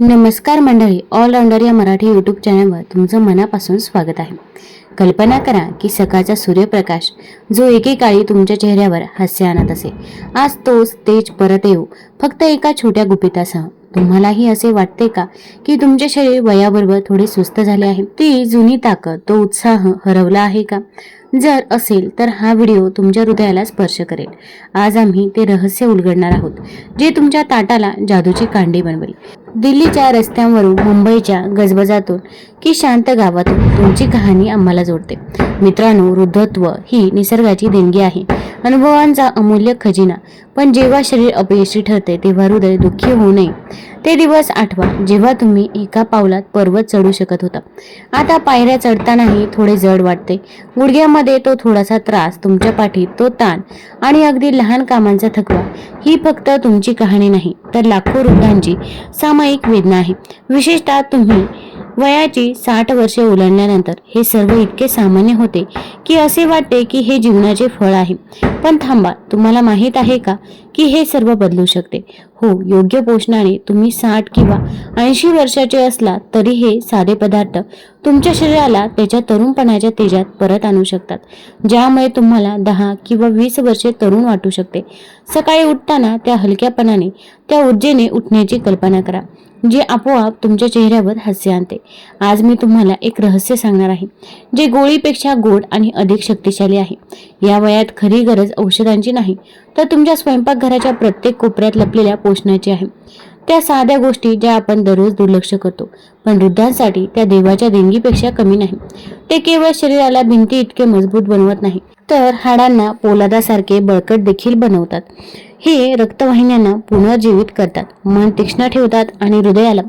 नमस्कार मंडळी ऑलराऊंडर या मराठी यूट्यूब चॅनलवर तुमचं मनापासून स्वागत आहे. कल्पना करा की सकाळचा सूर्यप्रकाश जो एकेकाळी तुमच्या चेहऱ्यावर हास्य आणत असे आज तोच तेज परत येऊ फक्त एका छोट्या गुपितासह. तुम्हालाही असे वाटते का की तुमचे शरीर वयाबरोबर थोडे सुस्त झाले आहे? ती जुनी ताकद तो उत्साह हरवला आहे का? जर असेल तर हा व्हिडिओ तुमच्या हृदयाला स्पर्श करेल. आज आम्ही ते रहस्य उलगडणार आहोत जे तुमच्या ताटाला जादूची कांडी बनवेल. दिल्लीच्या रस्त्यांवरून मुंबईच्या गजबजातून की शांत गावातून तुमची कहाणी आम्हाला जोडते. मित्रांनो वृद्धत्व ही निसर्गाची देणगी आहे. अनुभवांचा अमूल्य खजिना. पण जेव्हा शरीर अपयशी ठरते तेव्हा हृदय दुःखी होऊ नये. ते दिवस आठवा जेव्हा तुम्ही एका पावलात पर्वत चढू शकत होता. आता पायऱ्या चढतानाही थोडे जड वाटते. गुडघ्यामध्ये तो थोडासा त्रास तुमच्या पाठीत तो ताण आणि अगदी लहान कामांचा थकवा ही फक्त तुमची कहाणी नाही तर लाखो वृद्धांची सामायिक वेदना आहे. विशेषतः तुम्ही वयाची साठ वर्षे ओलांडल्यानंतर हे सर्व इतके सामान्य होते की असे वाटते की हे जीवनाचे फळ आहे. पण थांबा तुम्हाला माहीत आहे का? की हे सर्व बदलू शकते. हो योग्य पोषणाने तुम्ही साठ किंवा ऐंशी वर्षाचे असला तरी हे साधे पदार्थ तुमच्या शरीराला त्याच्या तरुणपणाच्या तेजात परत आणू शकतात. ज्यामुळे तुम्हाला दहा किंवा वीस वर्षे तरुण वाटू शकते. सकाळी उठताना त्या हलक्यापणाने त्या ऊर्जेने उठण्याची कल्पना करा जे आपोआप तुमच्या चेहऱ्यावर हास्य आणते. आज मी तुम्हाला एक रहस्य सांगणार आहे जे गोळीपेक्षा गोड आणि अधिक शक्तिशाली आहे. या वयात खरी गरज औषधांची नाही तर तुमच्या स्वयंपाक घराच्या प्रत्येक कोपऱ्यात लपलेल्या पोषणाची आहे. त्या साध्या गोष्टी ज्या आपण दररोज दुर्लक्ष करतो पण वृद्धांसाठी त्या देवाच्या देणगीपेक्षा कमी नाही. ते केवळ शरीराला भिंती इतके मजबूत बनवत नाही तर हाडांना पोलादासारखे बळकट देखील बनवतात. हे रक्तवाहिन्यांना पुनर्जीवित करतात मन तीक्ष्ण ठेवतात आणि हृदयाला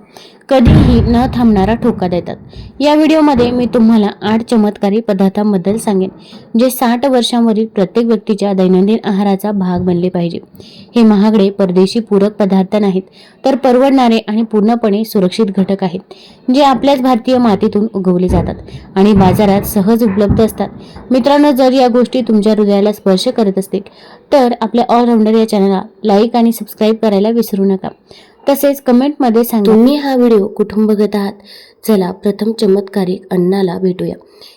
कधीही न थांबणारा ठोका देतात. या व्हिडिओमध्ये मी तुम्हाला आठ चमत्कारी पदार्थांबद्दल सांगेन जे साठ वर्षांवरील प्रत्येक व्यक्तीच्या दैनंदिन आहाराचा भाग बनले पाहिजे. हे महागडे परदेशी पूरक पदार्थ नाहीत तर परवडणारे आणि पूर्णपणे सुरक्षित घटक आहेत जे आपल्याच भारतीय मातीतून उगवले जातात आणि बाजारात सहज उपलब्ध असतात. मित्रांनो जर या गोष्टी तुमच्या हृदयाला स्पर्श करत असतील तर आपल्या ऑलराऊंडर या चॅनलला लाईक आणि सबस्क्राईब करायला विसरू नका. तसेच कमेंटमध्ये सांगा. तुम्ही हा व्हिडिओ कुठून बघत आहात? चला प्रथम चमत्कारिक अन्नाला भेटूया.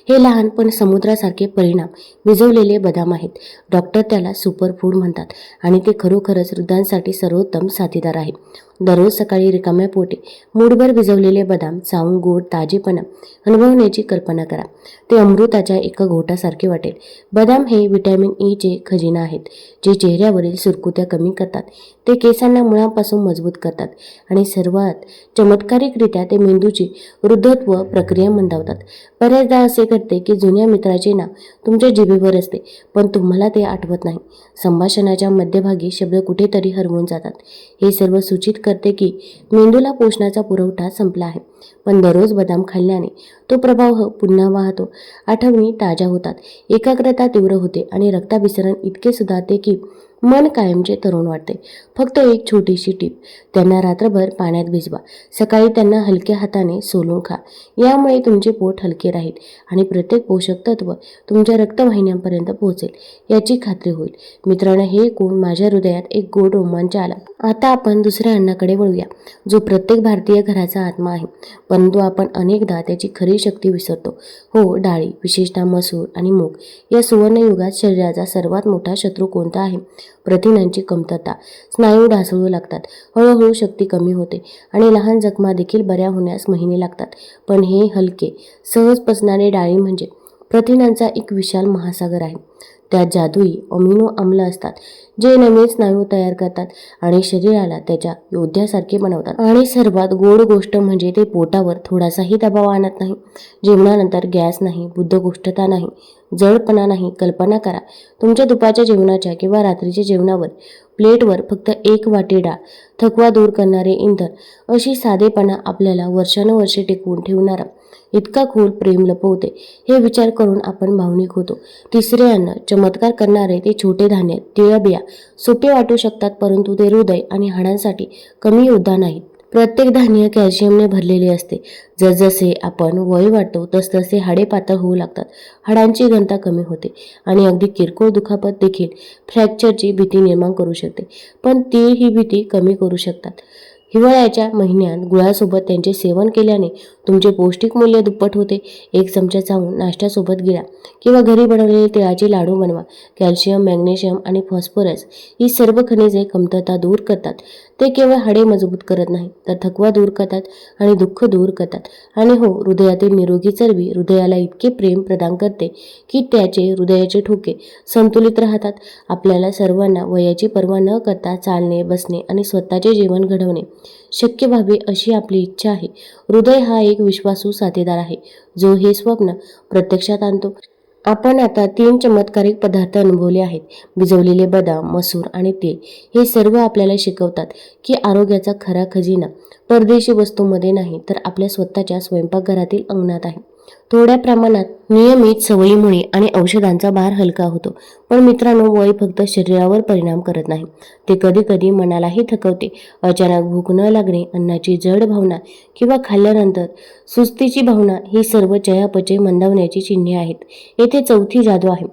हे लहान पण समुद्रासारखे परिणाम विजवलेले बदाम आहेत. डॉक्टर त्याला सुपर फूड म्हणतात आणि ते खरोखरच वृद्धांसाठी सर्वोत्तम साथीदार आहे. दररोज सकाळी रिकाम्या पोटी मूठभर भिजवलेले बदाम चावून गोड ताजेपणा अनुभवण्याची कल्पना करा. ते अमृताच्या एका घोटासारखे वाटेल. बदाम हे व्हिटॅमिन e ईचे खजिना आहेत जे चेहऱ्यावरील सुरकुत्या कमी करतात. ते केसांना मुळांपासून मजबूत करतात आणि सर्वात चमत्कारिकरित्या ते मेंदूची वृद्धत्व प्रक्रिया मंदावतात. बऱ्याचदा असे घडते की जुन्या मित्राचे नाव तुमच्या जिभेवर असते पण तुम्हाला ते आठवत नाही. संभाषणाच्या मध्यभागी शब्द कुठेतरी हरवून जातात. हे सर्व सूचित करते की मेंदूला पोषणाचा पुरवठा संपला आहे. पण दररोज बदाम खाल्ल्याने तो प्रभाव पुन्हा वाहतो. आठवणी ताज्या होतात. एकाग्रता तीव्र होते आणि रक्ताभिसरण इतके सुधारते की मन कायमचे तरुण वाटते. फक्त एक छोटीशी टीप त्यांना रात्रभर पाण्यात भिजवा. सकाळी त्यांना हलक्या हाताने सोलून खा. यामुळे तुमचे पोट हलके राहील आणि प्रत्येक पोषक तत्व तुमच्या रक्तवाहिन्यांपर्यंत पोहोचेल याची खात्री होईल. मित्रांनो हे कोण माझ्या हृदयात एक गोड रोमांच आला. आता आपण दुसऱ्या अन्नाकडे वळूया जो प्रत्येक भारतीय घराचा आत्मा आहे. परंतु आपण अनेकदा त्याची खरी शक्ती विसरतो. हो डाळी विशेषतः मसूर आणि मूग या सुवर्णयुगात शरीराचा सर्वात मोठा शत्रू कोणता आहे? प्रथिनांची कमतरता स्नायू ढासळू लागतात हळूहळू शक्ती कमी होते आणि लहान जखमा देखील बऱ्या होण्यास महिने लागतात. पण हे हलके सहज पचणारे डाळी म्हणजे प्रथिनांचा एक विशाल महासागर आहे. त्यात जादुई अमिनो आम्ल असतात जे नवीन स्नायू तयार करतात आणि शरीराला त्याच्या योद्ध्यासारखे बनवतात. आणि सर्वात गोड गोष्ट म्हणजे ते पोटावर थोडासाही दबाव आणत नाही. जेवणानंतर गॅस नाही बुद्धगोष्ठता नाही जडपणा नाही कल्पना करा. तुमच्या दुपारच्या जेवणाच्या किंवा रात्रीच्या जेवणावर प्लेटवर फक्त एक वाटी डाळ थकवा दूर करणारे इंधन अशी साधेपणा आपल्याला वर्षानुवर्षे टिकवून ठेवणारा. इतका खोल प्रेम लपवते हे विचार करून आपण भावनिक होतो. तिसरे अन्न चमत्कार करणारे ते छोटे धान्य तिळबिया सोपे वाटू शकतात परंतु ते हृदय आणि हाडांसाठी कमी योद्धा नाहीत. प्रत्येक धान्य कॅल्शियमने भरलेले असते. जसजसे आपण वय वाटतो तसतसे हाडे पातळ होऊ लागतात. हाडांची घनता कमी होते आणि अगदी किरकोळ दुखापत देखील फ्रॅक्चरची भीती निर्माण करू शकते. पण ती ही भीती कमी करू शकतात. हिवाळ्याच्या महिन्यात गुळासोबत त्यांचे सेवन केल्याने तुमचे पौष्टिक मूल्य दुप्पट होते. एक चमचा चावून नाश्त्यासोबत गिळा किंवा घरी बनवलेले तिळाचे लाडू बनवा. कॅल्शियम मॅग्नेशियम आणि फॉस्फरस ही सर्व खनिजे कमतरता दूर करतात. ते केवळ हाडे मजबूत करत नाही तर थकवा दूर करतात आणि दुःख दूर करतात. आणि हो हृदयातील निरोगी चरबी हृदयाला इतके प्रेम प्रदान करते की त्याचे हृदयाचे ठोके संतुलित राहतात. आपल्याला सर्वांना वयाची पर्वा न करता चालणे बसणे आणि स्वतःचे जीवन घडवणे शक्य व्हावे अशी आपली इच्छा आहे. हृदय हा एक विश्वासू साथीदार आहे जो हे स्वप्न प्रत्यक्षात आणतो. आपण आता तीन चमत्कारिक पदार्थ अनुभवले आहेत. भिजवलेले बदाम मसूर आणि तेल हे सर्व आपल्याला शिकवतात की आरोग्याचा खरा खजिना परदेशी वस्तूमध्ये नाही तर आपल्या स्वतःच्या स्वयंपाकघरातील अंगणात आहे. थोड्या प्रमाणात नियमित सवयीमुळे आणि औषधांचा भार हलका होतो. पण मित्रांनो वय फक्त शरीरावर परिणाम करत नाही. ते कधी कधी मनालाही थकवते. अचानक भूक न लागणे अन्नाची जड भावना किंवा खाल्ल्यानंतर सुस्तीची भावना ही सर्व चयापचय मंदावण्याची चिन्हे आहेत. येथे चौथी जादू आहे.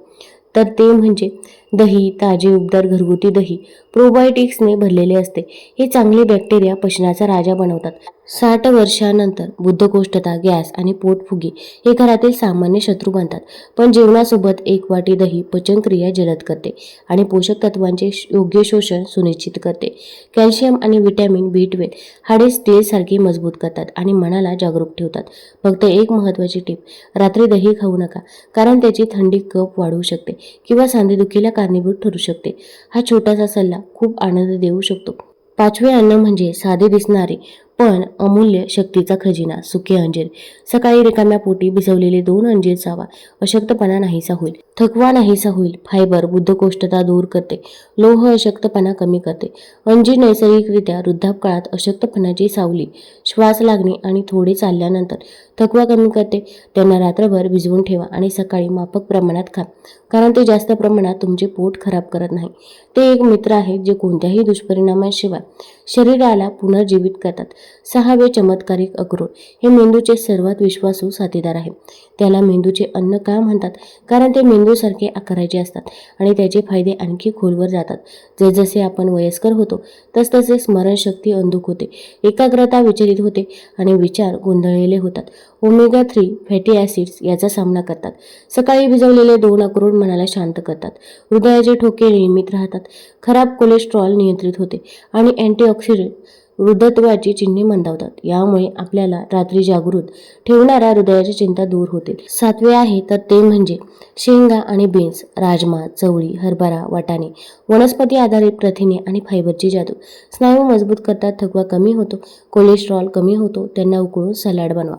तर ते म्हणजे दही ताजे उबदार घरगुती दही प्रोबायोटिक्सने भरलेले असते. हे चांगले बॅक्टेरिया पचनाचा राजा बनवतात. साठ वर्षानंतर बुद्धकोष्ठता गॅस आणि पोटफुगी हे घरातील सामान्य शत्रू बनतात. पण जेवणासोबत एक वाटी दही पचनक्रिया जलद करते आणि पोषक तत्वांचे योग्य शोषण सुनिश्चित करते. कॅल्शियम आणि व्हिटॅमिन बी ट्वेल्व हाडे स्टीलसारखी मजबूत करतात आणि मनाला जागरूक ठेवतात. फक्त एक महत्त्वाची टीप रात्री दही खाऊ नका कारण त्याची थंडी कप वाढवू शकते किंवा सांधेदुखीला कारणीभूत ठरू शकते. हा छोटासा सल्ला खूप आनंद देऊ शकतो. पाचवे अन्न म्हणजे साधे दिसणारे पण अमूल्य शक्तीचा खजिना सुके अंजीर. सकाळी रिकाम्या पोटी भिजवलेले दोन अंजीर चावा. अशक्तपणा नाहीसा होईल. थकवा नाहीसा होईल. फायबर बुद्धकोष्ठता दूर करते. लोह अशक्तपणा कमी करते. अंजीर नैसर्गिकरित्या वृद्धापकाळात अशक्तपणाची सावली. श्वास लागणे आणि थोडे चालल्यानंतर थकवा कमी करते. त्यांना रात्रभर भिजवून ठेवा आणि सकाळी माफक प्रमाणात खा. कारण ते जास्त प्रमाणात तुमचे पोट खराब करत नाही. ते एक मित्र आहेत जे कोणत्याही दुष्परिणामाशिवाय शरीराला पुनर्जीवित करतात. सहावे चमत्कारिक अक्रोड हे मेंदूचे सर्वात विश्वासू साथीदार आहे. त्याला मेंदूचे अन्न का म्हणतात? कारण ते मेंदूसारखे आकाराचे असतात आणि त्याचे फायदे आणखी खोलवर जातात. जसजसे आपण वयस्कर होतो तसतसे स्मरणशक्ती अंधुक होते एकाग्रता विचलित होते आणि विचार गोंधळलेले होतात. ओमेगा थ्री फॅटी ॲसिड्स याचा सामना करतात. सकाळी भिजवलेले दोन अक्रोड मनाला शांत करतात. हृदयाचे ठोके नियमित राहतात. खराब कोलेस्ट्रॉल नियंत्रित होते आणि अँटीऑक्सिडंट वृद्धत्वाची चिन्हे मंदावतात. यामुळे आपल्याला रात्री जागृत ठेवणाऱ्या हृदयाची चिंता दूर होते. सातवे आहे तर ते म्हणजे शेंगा आणि बीन्स राजमा चवळी हरभरा वाटाणे वनस्पती आधारित प्रथिने आणि फायबरची जादू. स्नायू मजबूत करतात थकवा कमी होतो कोलेस्ट्रॉल कमी होतो त्यांना उकळून सलाड बनवा.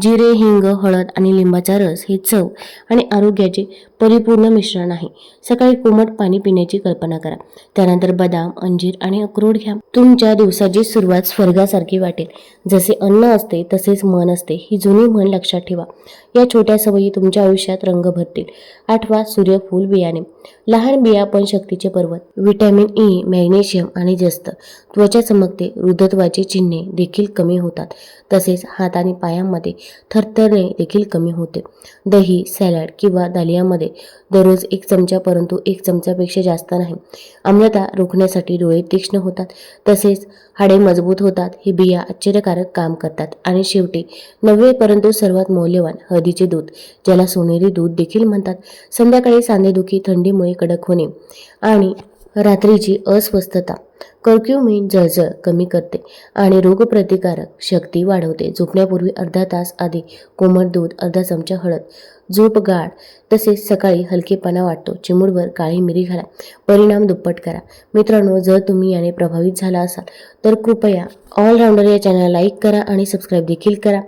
जिरे हिंग हळद आणि लिंबाचा रस हे चव आणि आरोग्याचे परिपूर्ण मिश्रण आहे. सकाळी कोमट पाणी पिण्याची कल्पना करा. त्यानंतर बदाम अंजीर आणि अक्रोड घ्या. तुमच्या दिवसाची सुरुवात स्वर्गासारखी वाटेल. जसे अन्न असते तसेच मन असते. ही जुनी म्हण लक्षात ठेवा. या छोट्या सवयी तुमच्या आयुष्यात रंग भरतील. आठवा सूर्यफूल बियाणे. लहान बिया पण शक्तीचे पर्वत. विटॅमिन ई मॅग्नेशियम आणि जस्त. त्वचा चमकते रुद्रत्वाचे चिन्हे देखील कमी होतात. तसेच हात आणि पायांमध्ये थरथरणे देखील कमी होते. दही सॅलड किंवा दालियामध्ये दररोज एक चमचा परंतु एक चमचापेक्षा जास्त नाही. आम्लता रोखण्यासाठी डोळे तीक्ष्ण होतात. तसेच हाडे मजबूत होतात. ही बिया आश्चर्यकारक काम करतात. आणि शेवटी नववे परंतु सर्वात मौल्यवान हळदीचे दूध ज्याला सोनेरी दूध देखील म्हणतात. संध्याकाळी सांधेदुखी थंडीमुळे कडक होणे आणि रात्रीची अस्वस्थता कर्क्युमिन जळजळ कमी करते आणि रोगप्रतिकारक शक्ती वाढवते. झोपण्यापूर्वी अर्धा तास आधी कोमट दूध अर्धा चमचा हळद झोप गाळ तसेच सकाळी हलकेपणा वाटतो चिमूडवर काळी मिरी घाला. परिणाम दुप्पट करा. मित्रांनो जर तुम्ही याने प्रभावित झाला असाल तर कृपया ऑलराऊंडर या चॅनलला लाईक करा आणि सबस्क्राईब देखील करा.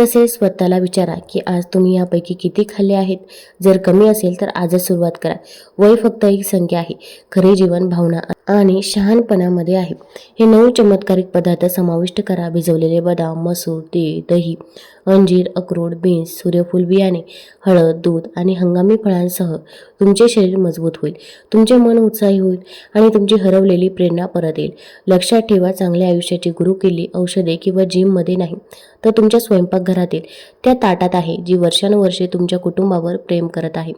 तसेच स्वतःला विचारा की आज तुम्ही यापैकी किती खाल्ले आहेत? जर कमी असेल तर आजच सुरुवात करा. वय फक्त एक संख्या आहे. खरे जीवन भावना आणि शहाणपणामध्ये आहे. हे नऊ चमत्कारिक पदार्थ समाविष्ट करा. भिजवलेले बदाम मसूर तीळ दही अंजीर अक्रोड बीन्स सूर्यफूल बियाणे हळद दूध आणि हंगामी फळांसह तुमचे शरीर मजबूत होईल. तुमचे मन उत्साही होईल आणि तुमची हरवलेली प्रेरणा परत येईल. लक्षात ठेवा चांगल्या आयुष्याची गुरु केली औषधे किंवा जिममध्ये नाही तर तुमच्या स्वयंपाकघरातील त्या ताटात आहे जी वर्षानुवर्षे तुमच्या कुटुंबावर प्रेम करत आहे.